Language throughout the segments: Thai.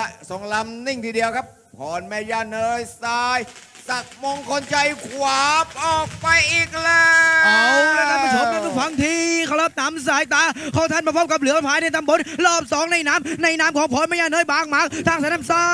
ละสองลำนิ่งทีเดียวครับพรแม่ย่าเนยซ้าย สักมงคลใจขวาออกไปอีกแล้ว เอาแล้วท่านผู้ชมท่านผู้ฟังที คารพนำสายตาของท่านมาพบกับเหลือภายในตำบลรอบสองในน้ำในน้ำของพรแม่ยาเนยบางหมากทางสนามซ้า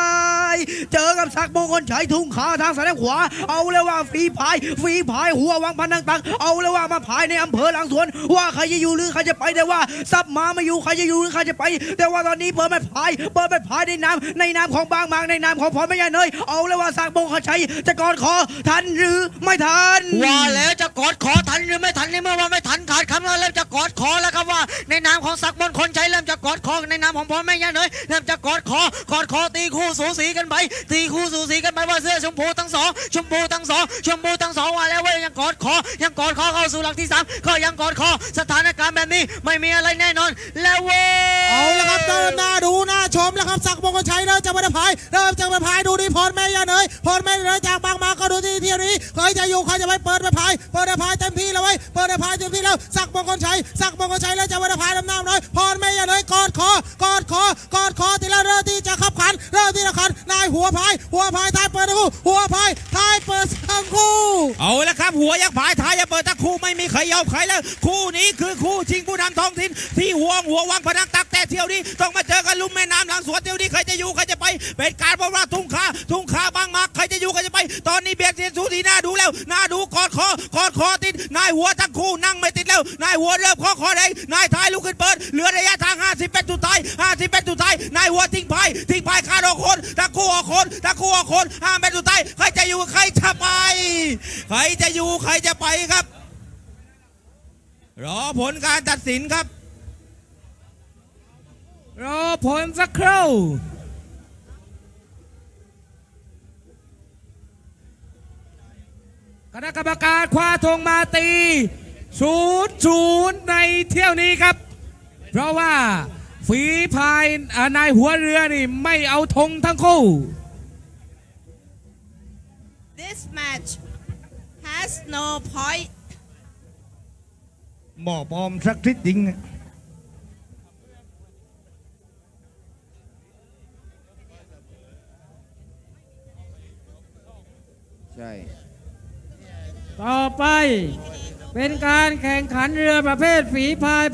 ย เจอกับศักมงคลชัยทุ่งขาทางสนามขวา เอาเลยว่าฝีพายฝีพายหัววังพันต่างๆเอาเลยว่ามาพายในอำเภอหลังสวน ว่าใครจะอยู่หรือใครจะไปแต่ว่าซับมาไม่อยู่ใครจะอยู่หรือใครจะไป แต่ว่าตอนนี้เปิดไม่พายเปิดไม่พายในน้ำในน้ำของบางหมากในน้ำของพรแม่ยาเนยเอาเลยว่าศักมงคลชัยจะกอดคอทันหรือไม่ทันว่าแล้วจะกอดคอทันหรือไม่ทันในเมื่อว่าไม่ทันขาดคำแล้วจะกอดคอแล้วครับว่า ในนามของศักมนคนชัยเริ่มจะกอดคอในนามของพ่อแม่ย่าเนยเริ่มจะกอดคอกอดคอตีคู่สูสีกันไปตีคู่สูสีกันไปว่าเสื้อชมพูทั้งสองชมพูทั้งสองชมพูทั้งสองว่าแล้วเว่ายังกอดคอยังกอดคอเข้าสู่หลักที่สามก็ยังกอดคอสถานการณ์แบบนี้ไม่มีอะไรแน่นอน แล้วเว้ยเอาละครับเริ่มหน้าดูหน้าชมแล้วครับสักมงคลชัยเริ่มจะมาพายเริ่มจะมาพายดูที่พรแม่ยาเนยพรแม่ยาเนยจากบางมาก็ดูที่เที่ยวนี้ ใครจะอยู่ใครจะไปเปิดไปพายเปิดไปพายเต็มที่แล้วไว้เปิดไปพายเต็มที่แล้วสักมงคลชัยสักมงคลชัยแล้วจะมาพายลำน้ำน้อยพรแม่ยาเนยกอดคอกอดคอกอดคอทีละเริ่มที่จะขับขันเริ่มที่จะขันนายหัวพาย หัวพายท้ายเปิดทั้งคู่หัวพายท้ายเปิดทั้งคู่เอาละครับ หัวยักษ์ผายท้ายยักษ์เปิดตะคู่ไม่มีใครยอมใครแล้ว คู่นี้คือคู่ชิงผู้นำท้องถิ่นที่ห่วงหัววังพนังตักแต่เที่ยวนี้ต้องมาเจอกันลุ่มแม่น้ำหลังสวนเที่ยวนี้ใครจะอยู่ใครจะไปเป็นการประวัติทุ่งคาทุ่ง นี้เบียดเสียนสูสีหน้าดูแล้วหน้าดูกอดคอกอดคอติดนายหัวทั้งคู่นั่งไม่ติดแล้ว นายหัวเริ่มคอคอแดงนายท้ายลุกขึ้นเปิดเหลือระยะทาง 50เป็นสุดท้าย50เป็นสุดท้ายนายหัวทิ้งพายทิ้งพายคาดออกคนทั้งคู่ออกคนทั้งคู่ออกคนห้าเป็นสุดท้ายใครจะอยู่ใครจะไปใครจะอยู่ใครจะไปครับรอผลการตัดสินครับ รอผลสักครู่ คณะกรรมการคว้าธงมาตีศูนย์ศูนย์ในเที่ยวนี้ครับ เพราะว่าฝีพายอ่านายหัวเรือนี่ไม่เอาธงทั้งคู่ This match has no point. หมอบอมสักทิศจริง ใช่ ต่อไป เป็นการแข่งขันเรือประเภทฝีพาย